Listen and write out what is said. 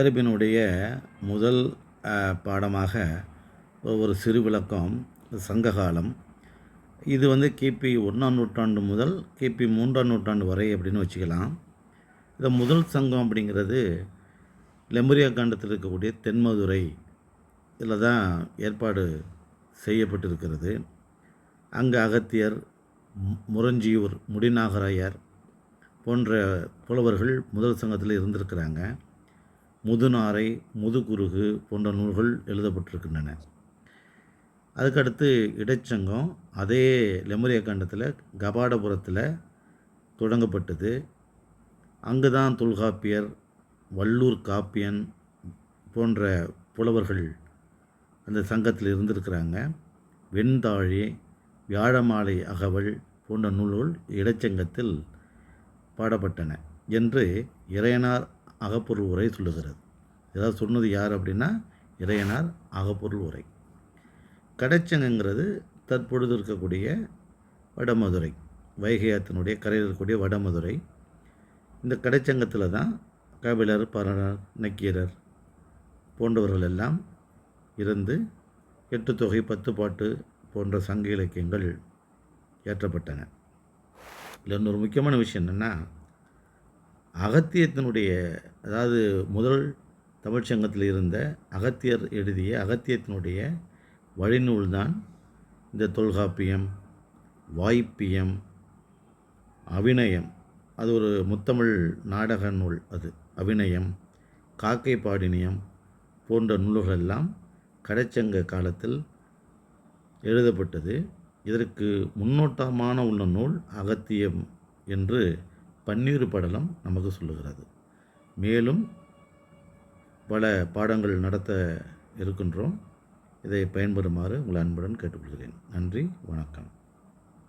தேர்பினுடைய முதல் பாடமாக ஒரு சிறு விளக்கம் சங்ககாலம். இது வந்து கிபி ஒன்றாம் நூற்றாண்டு முதல் கிபி மூன்றாம் நூற்றாண்டு வரை அப்படின்னு வச்சுக்கலாம். இந்த முதல் சங்கம் அப்படிங்கிறது லெம்பரியா காண்டத்தில் இருக்கக்கூடிய தென்மதுரை இதில் தான் ஏற்பாடு செய்யப்பட்டிருக்கிறது. அங்கே அகத்தியர் முரஞ்சியூர் முடிநாகராயர் போன்ற புலவர்கள் முதல் சங்கத்தில் இருந்திருக்கிறாங்க. முதுநாரை முதுகுருகு போன்ற நூல்கள் எழுதப்பட்டிருக்கின்றன. அதுக்கடுத்து இடைச்சங்கம் அதே லெமுரிய கண்டத்தில் கபாடபுரத்தில் தொடங்கப்பட்டது. அங்கு தான் தொல்காப்பியர் வள்ளூர் காப்பியன் போன்ற புலவர்கள் அந்த சங்கத்தில் இருந்திருக்கிறாங்க. வெண்தாழி வியாழமாலை அகவல் போன்ற நூல்கள் இடைச்சங்கத்தில் பாடப்பட்டன என்று இறையனார் அகப்பொருள் உரை சொல்லுகிறது. ஏதாவது சொன்னது யார் அப்படின்னா இறையனார் அகப்பொருள் உரை. கடைச்சங்கங்கிறது தற்பொழுது இருக்கக்கூடிய வடமதுரை வைகையாத்தினுடைய கரையில் இருக்கக்கூடிய வடமதுரை. இந்த கடைச்சங்கத்தில் தான் கபிலர் பரணர் நக்கீரர் போன்றவர்கள் எல்லாம் இருந்து எட்டு தொகை பத்து பாட்டு போன்ற சங்க இலக்கியங்கள் ஏற்றப்பட்டன. இதில் இன்னொரு முக்கியமான விஷயம் என்னென்னா அகத்தியத்தினுடைய அதாவது முதல் தமிழ்ச்சங்கத்தில் இருந்த அகத்தியர் எழுதிய அகத்தியத்தினுடைய வழிநூல்தான் இந்த தொல்காப்பியம் வாய்ப்பியம் அபிநயம் அது ஒரு முத்தமிழ் நாடக நூல் அது. அபிநயம் காக்கை பாடினியம் போன்ற நூல்கள் எல்லாம் கடைச்சங்க காலத்தில் எழுதப்பட்டது. இதற்கு முன்னோட்டமான உள்ள நூல் அகத்தியம் என்று பன்னீர் படலம் நமக்கு சொல்லுகிறது. மேலும் பல பாடங்கள் நடத்த இருக்கின்றோம். இதை பயன்பெறுமாறு உங்கள் அன்புடன் கேட்டுக்கொள்கிறேன். நன்றி வணக்கம்.